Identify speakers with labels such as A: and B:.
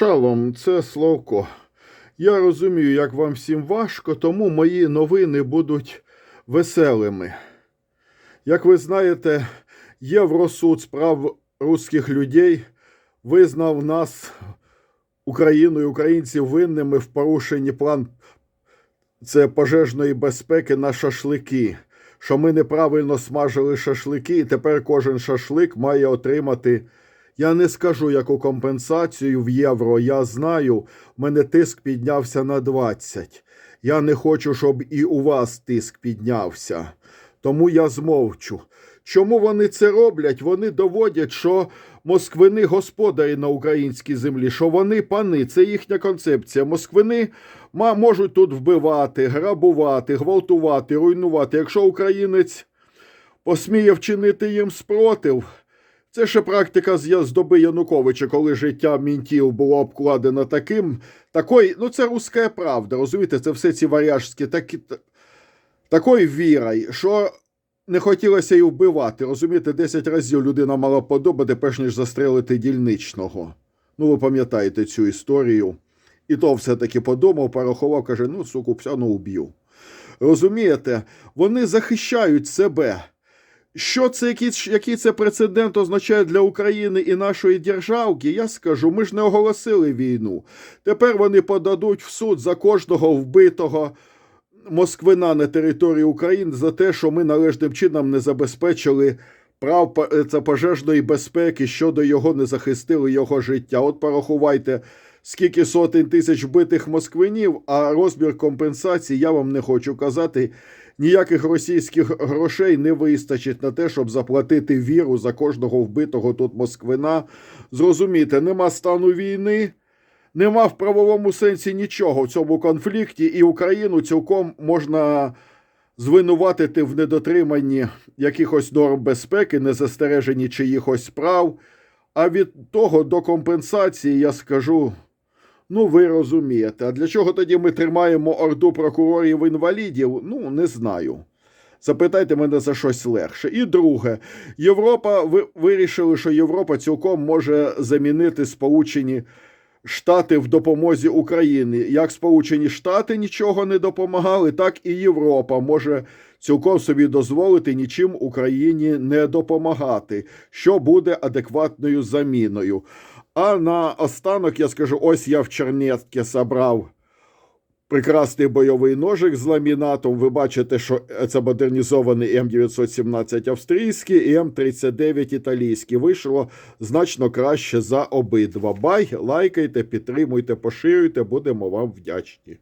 A: Шалом, це Славко. Я розумію, як вам всім важко, тому мої новини будуть веселими. Як ви знаєте, Євросуд з прав русських людей визнав нас, Україну і українців, винними в порушенні план це пожежної безпеки на шашлики. Що ми неправильно смажили шашлики, і тепер кожен шашлик має отримати. Я не скажу яку компенсацію в євро. Я знаю, мене тиск піднявся на 20. Я не хочу, щоб і у вас тиск піднявся. Тому я змовчу. Чому вони це роблять? Вони доводять, що москвини господарі на українській землі, що вони пани, це їхня концепція. Москвини можуть тут вбивати, грабувати, гвалтувати, руйнувати. Якщо українець посміє вчинити їм спротив, це ще практика з, з доби Януковича, коли життя мінтів було обкладено таким. Такої, ну це руська правда, розумієте, це все ці варяжські такі, та- такою вірою, що не хотілося й вбивати. Розумієте, 10 разів людина мала подобати, перш ніж застрелити дільничного. Ну, ви пам'ятаєте цю історію. І то все-таки подумав, порахував, каже: ну, суку, одно уб'ю. Розумієте, вони захищають себе. Що це, який, який це прецедент означає для України і нашої державки? Я скажу, ми ж не оголосили війну. Тепер вони подадуть в суд за кожного вбитого москвина на території України за те, що ми належним чином не забезпечили прав по- е, пожежної безпеки щодо його не захистили його життя. От порахувайте, скільки сотень тисяч вбитих москвинів, а розмір компенсації я вам не хочу казати. Ніяких російських грошей не вистачить на те, щоб заплатити віру за кожного вбитого тут москвина. Зрозумійте, нема стану війни, нема в правовому сенсі нічого в цьому конфлікті, і Україну цілком можна звинуватити в недотриманні якихось норм безпеки, незастереженні чиїхось прав. А від того до компенсації я скажу. Ну, ви розумієте. А для чого тоді ми тримаємо орду прокурорів інвалідів? Ну, не знаю. Запитайте мене за щось легше. І друге, Європа ви вирішили, що Європа цілком може замінити Сполучені Штати в допомозі Україні. Як Сполучені Штати нічого не допомагали, так і Європа може цілком собі дозволити нічим Україні не допомагати, що буде адекватною заміною. А на останок я скажу: ось я в Чернетці забрав прекрасний бойовий ножик з ламінатом. Ви бачите, що це модернізований М917 австрійський і М39 італійський. Вийшло значно краще за обидва. Бай, лайкайте, підтримуйте, поширюйте, будемо вам вдячні.